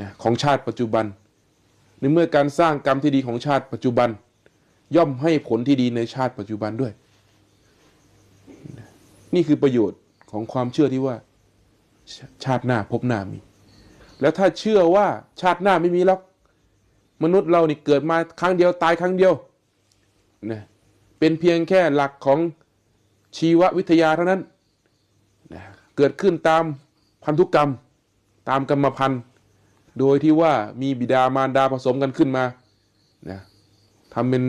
นะของชาติปัจจุบัน ในเมื่อการสร้างกรรมที่ดีของชาติปัจจุบัน ย่อมให้ผลที่ดีในชาติปัจจุบันด้วย นี่คือประโยชน์ของความเชื่อที่ว่าชชาติหน้าพบหน้ามี แล้วถ้าเชื่อว่าชาติหน้าไม่มีหรอกมนุษย์เรานี่เกิดมาครั้งเดียวตายครั้งเดียวนะเป็นเพียงแค่หลักของชีววิทยาเท่านั้นนะเกิดขึ้นตามพันธุกรรม ตามกรรมพันธุ์ โดยที่ว่ามีบิดามารดาผสมกันขึ้นมานะทำเป็น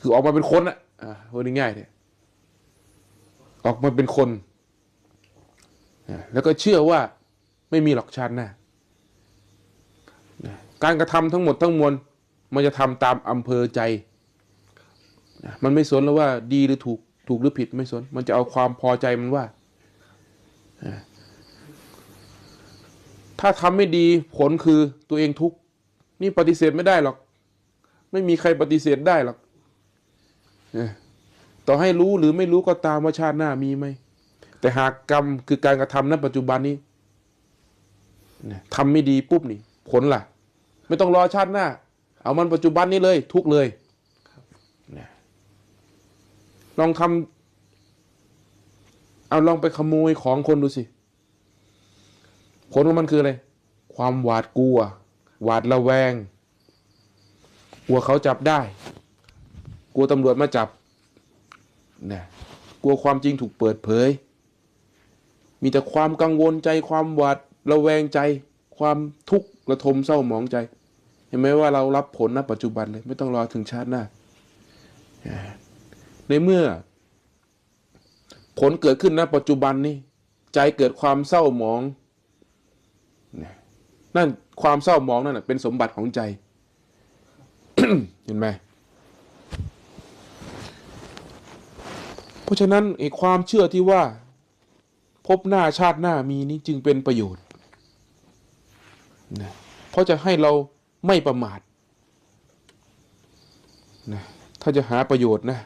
คือออกมาเป็นคนอะอะพูดง่ายๆเนี่ยออกมาเป็นคนแล้วก็เชื่อว่าไม่มีหรอกชาติหน้านะการกระทำทั้งหมดทั้งมวลมันจะทำตามอำเภอใจ มันไม่สนแล้วว่าดีหรือถูกถูกหรือผิดไม่สน มันจะเอาความพอใจมันว่า ถ้าทำไม่ดีผลคือตัวเองทุกข์นี่ปฏิเสธไม่ได้หรอก ไม่มีใครปฏิเสธได้หรอกต่อให้รู้หรือไม่รู้ก็ตามว่าชาติหน้ามีไหมแต่หากกรรมคือการกระทำณปัจจุบันนี้ทำไม่ดีปุ๊บนี่ ผลล่ะ ไม่ต้องรอชาติหน้า เอามันปัจจุบันนี้เลย ทุกเลยลองทำเอาลองไปขโมยของคนดูสิ ผลของมันคืออะไร ความหวาดกลัว หวาดระแวง กลัวเขาจับได้ กลัวตำรวจมาจับนะกลัวความจริงถูกเปิดเผย มีแต่ความกังวลใจ ความหวาดระแวงใจ ความทุกข์ระทมเศร้าหมองใจ เห็นไหมว่าเรารับผลณปัจจุบันเลย ไม่ต้องรอถึงชาติหน้า ในเมื่อ ผลเกิดขึ้นณปัจจุบันนี้ใจเกิดความเศร้าหมอง นั่นความเศร้ามองนั่นเป็นสมบัติของใจ เห็นไหมเพราะฉะนั้นไอ้ความเชื่อที่ว่า พบหน้าชาติหน้ามีนี้จึงเป็นประโยชน์นะเพราะจะให้เราไม่ประมาทนะถ้าจะหาประโยชน์นะ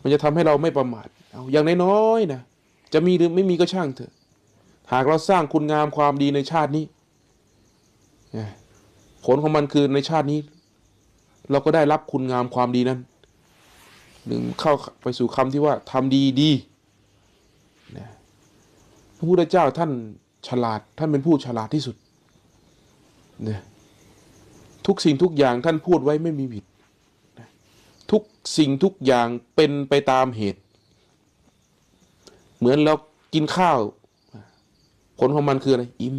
มันจะทำให้เราไม่ประมาทเอาอย่างน้อยๆนะจะมีหรือไม่มีก็ช่างเถอะ หากเราสร้างคุณงามความดีในชาตินี้ ผลของมันคือในชาตินี้ เราก็ได้รับคุณงามความดีนั้นหนึ่งเข้าไปสู่คำที่ว่าทำดีดีพระพุทธเจ้าท่านฉลาดท่านเป็นผู้ฉลาดที่สุดนะทุกสิ่งทุกอย่างท่านพูดไว้ไม่มีผิด ทุกสิ่งทุกอย่างเป็นไปตามเหตุ เหมือนเรากินข้าว ผลของมันคืออะไรอิ่ม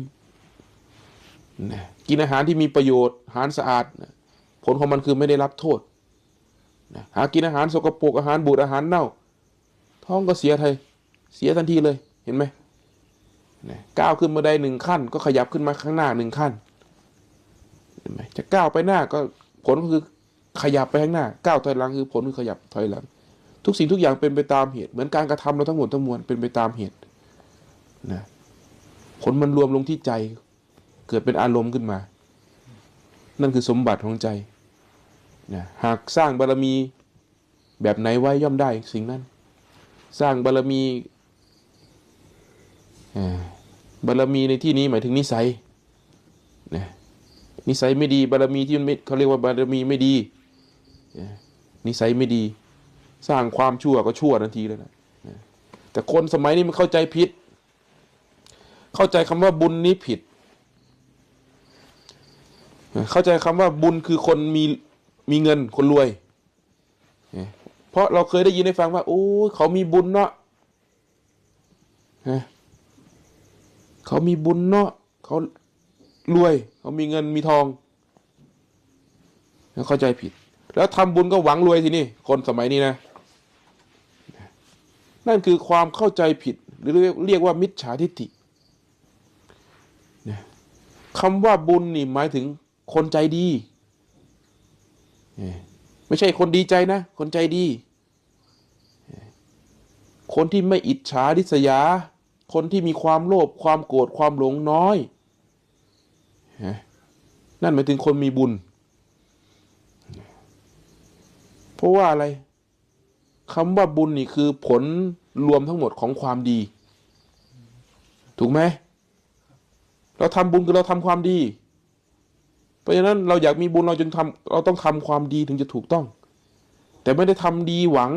นะกินอาหารที่มีประโยชน์อาหารสะอาดนะผลของมันคือไม่ได้รับโทษนะหากินอาหารสกปรกอาหารบูดอาหารเน่า ท้องก็เสียไทยเสียทันทีเลยเห็นไหมนะก้าวขึ้นมาได้หนึ่งขั้น ก็ขยับขึ้นมาข้างหน้าหนึ่งขั้นเห็นไหมจะก้าวไปหน้าก็ผลก็คือขยับไปข้างหน้าก้าวถอยหลังคือผลคือขยับถอยหลัง ทุกสิ่งทุกอย่างเป็นไปตามเหตุ เหมือนการกระทำเราทั้งหมดทั้งมวลเป็นไปตามเหตุนะ ผลมันรวมลงที่ใจ เกิดเป็นอารมณ์ขึ้นมา นั่นคือสมบัติของใจนะหากสร้างบารมีแบบไหนไว้ย่อมได้สิ่งนั้น สร้างบารมีบารมีในที่นี้หมายถึงนิสัยนะนิสัยไม่ดีบารมีที่มันเขาเรียกว่าบารมีไม่ดี นิสัยไม่ดี สร้างความชั่วก็ชั่วทันทีเลยนะแต่คนสมัยนี้มันเข้าใจผิด เข้าใจคำว่าบุญนี้ผิด เข้าใจคำว่าบุญคือคนมีมีเงินคนรวย เพราะเราเคยได้ยินได้ฟังว่า โอ้เขามีบุญเนาะเขามีบุญเนาะเขารวย เขามีเงินมีทอง เข้าใจผิด แล้วทำบุญก็หวังรวยทีนี่คนสมัยนี้นะ นั่นคือความเข้าใจผิด หรือเรียกว่ามิจฉาทิฏฐิ คำว่าบุญนี่หมายถึงคนใจดี ไม่ใช่คนดีใจนะ คนใจดี คนที่ไม่อิจฉาริษยา คนที่มีความโลภความโกรธความหลงน้อย นั่นหมายถึงคนมีบุญ เพราะว่าอะไรคำว่าบุญนี่คือผลรวมทั้งหมดของความดี ถูกไหม เราทำบุญคือเราทำความดี เพราะฉะนั้นเราอยากมีบุญเราจึงทำเราต้องทำความดีถึงจะถูกต้อง แต่ไม่ได้ทำดีหวัง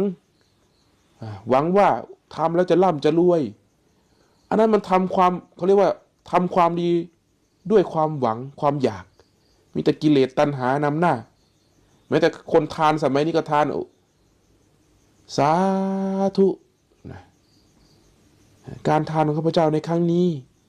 หวังว่าทำแล้วจะร่ำจะรวย อันนั้นมันทำความเขาเรียกว่าทำความดีด้วยความหวังความอยาก มีแต่กิเลสตัณหานำหน้า แม้แต่คนทานสมัยนี้ก็ทานโอ้สาธุ การทานของข้าพเจ้าในครั้งนี้